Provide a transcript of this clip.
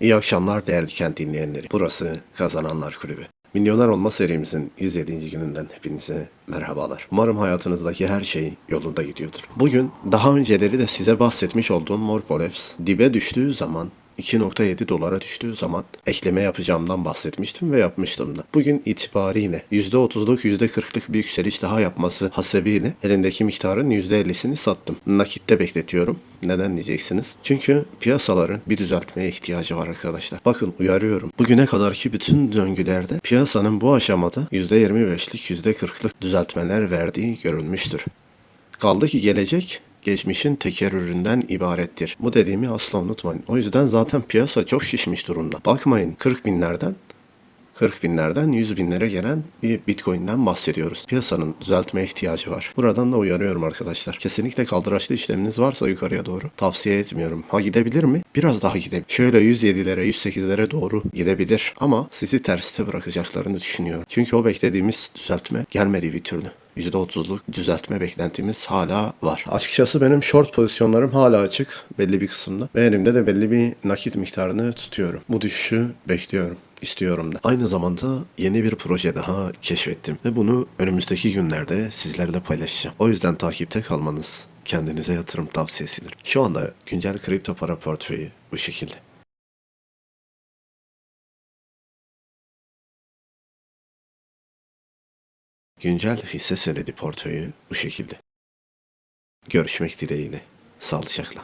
İyi akşamlar değerli kent dinleyenleri. Burası Kazananlar Kulübü. Milyoner Olma serimizin 107. gününden hepinize merhabalar. Umarım hayatınızdaki her şey yolunda gidiyordur. Bugün daha önceleri de size bahsetmiş olduğum Morpoleps dibe düştüğü zaman 2.7 dolara düştüğü zaman ekleme yapacağımdan bahsetmiştim ve yapmıştım da. Bugün itibariyle %30'luk %40'lık bir yükseliş daha yapması hasebiyle elindeki miktarın %50'sini sattım. Nakitte bekletiyorum. Neden diyeceksiniz? Çünkü piyasaların bir düzeltmeye ihtiyacı var arkadaşlar. Bakın uyarıyorum. Bugüne kadarki bütün döngülerde piyasanın bu aşamada %25'lik %40'lık düzeltmeler verdiği görülmüştür. Kaldı ki gelecek geçmişin tekerrüründen ibarettir. Bu dediğimi asla unutmayın. O yüzden zaten piyasa çok şişmiş durumda. Bakmayın 40 binlerden 40 binlerden 100 binlere gelen bir bitcoin'den bahsediyoruz. Piyasanın düzeltmeye ihtiyacı var. Buradan da uyarıyorum arkadaşlar. Kesinlikle kaldıraçlı işleminiz varsa yukarıya doğru tavsiye etmiyorum. Ha gidebilir mi? Biraz daha gidebilir. Şöyle 107'lere 108'lere doğru gidebilir ama sizi terste bırakacaklarını düşünüyorum. Çünkü o beklediğimiz düzeltme gelmedi bir türlü. %30'luk düzeltme beklentimiz hala var. Açıkçası benim short pozisyonlarım hala açık belli bir kısımda ve elimde de belli bir nakit miktarını tutuyorum. Bu düşüşü bekliyorum istiyorum da. Aynı zamanda yeni bir proje daha keşfettim ve bunu önümüzdeki günlerde sizlerle paylaşacağım. O yüzden takipte kalmanız kendinize yatırım tavsiyesidir. Şu anda güncel kripto para portföyü bu şekilde. Güncel hisse senedi portföyü bu şekilde. Görüşmek dileğiyle. Sağlıcakla.